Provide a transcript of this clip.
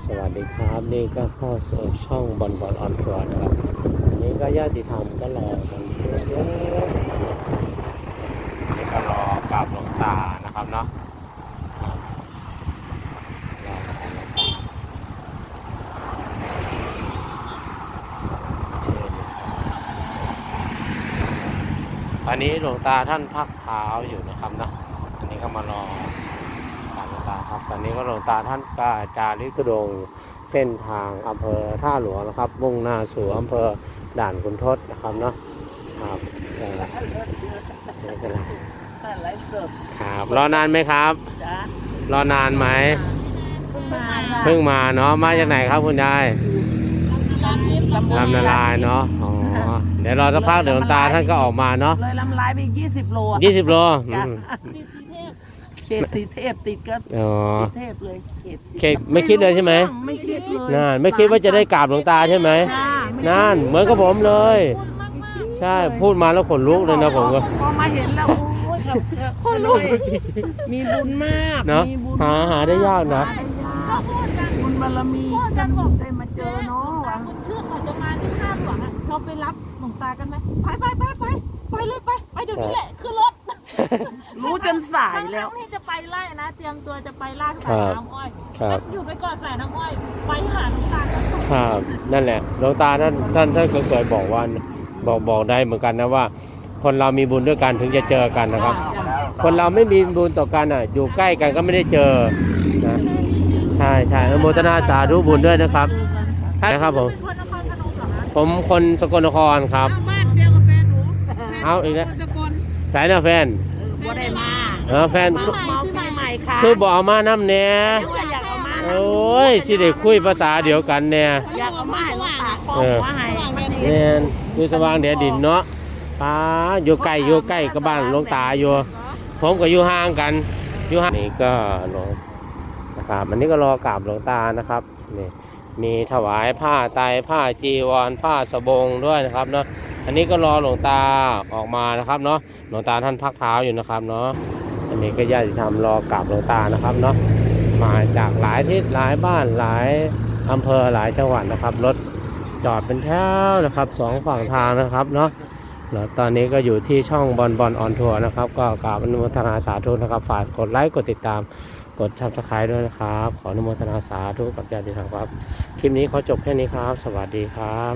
สวัสดีครับนี่ก็เข้าสู่ช่องบอลบอลออนทัวร์นะครับอันนี้ก็ญาติธรรมก็รอกันเยอะๆนี่ก็รอกราบหลวงตานะครับเนาะครันนี้หลวงตาท่านพักเท้าอยู่นะครับเนาะอันนี้ก็มารอ ตามหลวงตาครับ ตอนนี้ก็หลวงตาท่านก็จาริกทุดงค์เส้นทางอำเภอท่าหลวงนะครับ มุ่งหน้าสู่อำเภอด่านคุณทศนะครับเนาะครับเออไม่เป็นไรไลฟ์สดครับรอนานไหมครับจ้ารอนานไหมเพิ่งมาเพิ่งมาเนาะมาจากไหนครับคุณยายลำลำนาลายเนาะอ๋อเดี๋ยวรอสักพักเดี๋ยวหลวงตาท่านก็ออกมาเนาะเลยลำลายไปยี่สิบโลอะยี่สิบโลอืจ้ะมเข ตสีเทพติดก็อ๋อ สีเทพเลยเขตเคไม่คิดเลยใช่ไหมไม่คิดเลยนั่นไม่คิดว่าจะได้กราบหลวงตาใช่ไหมจ้าไม่คิดนั่นเหมือนกับผมเลย ใช่พูดมาแล้วขนลุกเลยนะผมก็ พอมาเห็นแล้วโอ้ยแบบคนลุกมีบุญมากเนอะมีบุญหาหาได้ยากนะ หได้ยากบุญบารมีพ่อจันบอกได้มาเจอเนาะหลวงตาคนเชื่อก่อนจะมาที่ท่าหลวงอะเราไปรับหลวงตากันไหมไปไปไปไปไปเลยไปไปเดี๋ยวนี้แหละขึ้นรถ รู้จนสายแล้วทั้งๆที่จะไปไล่นะ เตรียมตัวจะไปล่าครัสายบน้ำอ้อยครับงั้นอยู่ไปก่อนสายน้ำอ้อย ไปหาหลวงตากันครับนั่นแหละหลวงตาท่านท่านท่านก็เคยบอกว่าบอกบอกได้เหมือนกันนะว่า คนเรามีบุญด้วยกันถึงจะเจอกันนะครับ คนเราไม่มีบุญต่อกันอะ อยู่ใกล้กันก็ไม่ได้เจอนะใช่ใช่อนุโมทนาสาธุบุญด้วยนะครับใช่ครับผมเป็นคนนครพนมเหรอคะผมคนสกลนครครับ บ้านเดียวกับแฟนหนูเอาอีกแล้ว สกล สายหน้าแฟนบ่ได้มาเออแฟนเมาใหม่ใหม่ค่ะคือบอกเอามาน้ำเนี่ยว่าอยากเอามาโอ้ยสิได้คุยภาษาเดียวกันเนี่ยอยากเอามาให้หลวงตาขอเออว่าให้มันแม่นอยู่สว่างแดดดินเนาะป้าอยู่ใกล้อยู่ใกล้กับบ้านหลวงตาอยู่ผมก็อยู่ห่างกันอยู่ห่างนี่ก็หลวงนะครับอันนี้ก็รอกราบหลวงตานะครับนี่มีถวายผ้าไตรผ้าจีวรผ้าสบงด้วยนะครับเนาะ อันนี้ก็รอหลวงตาออกมานะครับเนาะหลวงตาท่านพักเท้าอยู่นะครับเนาะอันนี้ก็ญาติธรรมรอกราบหลวงตานะครับเนาะมาจากหลายทิศหลายบ้านหลายอำเภอหลายจังหวัดนะครับรถจอดเป็นแถวนะครับสองฝั่งทางนะครับเนาะแล้วตอนนี้ก็อยู่ที่ช่องบอลบอลออนทัวร์นะครับ ก็กราบอนุโมทนาสาธุนะครับฝากกดไลค์กดติดตามกดทับสไครต์ด้วยนะครับ ขออนุโมทนาสาธุกับญาติธรรมครับ คลิปนี้ขอจบแค่นี้ครับ สวัสดีครับ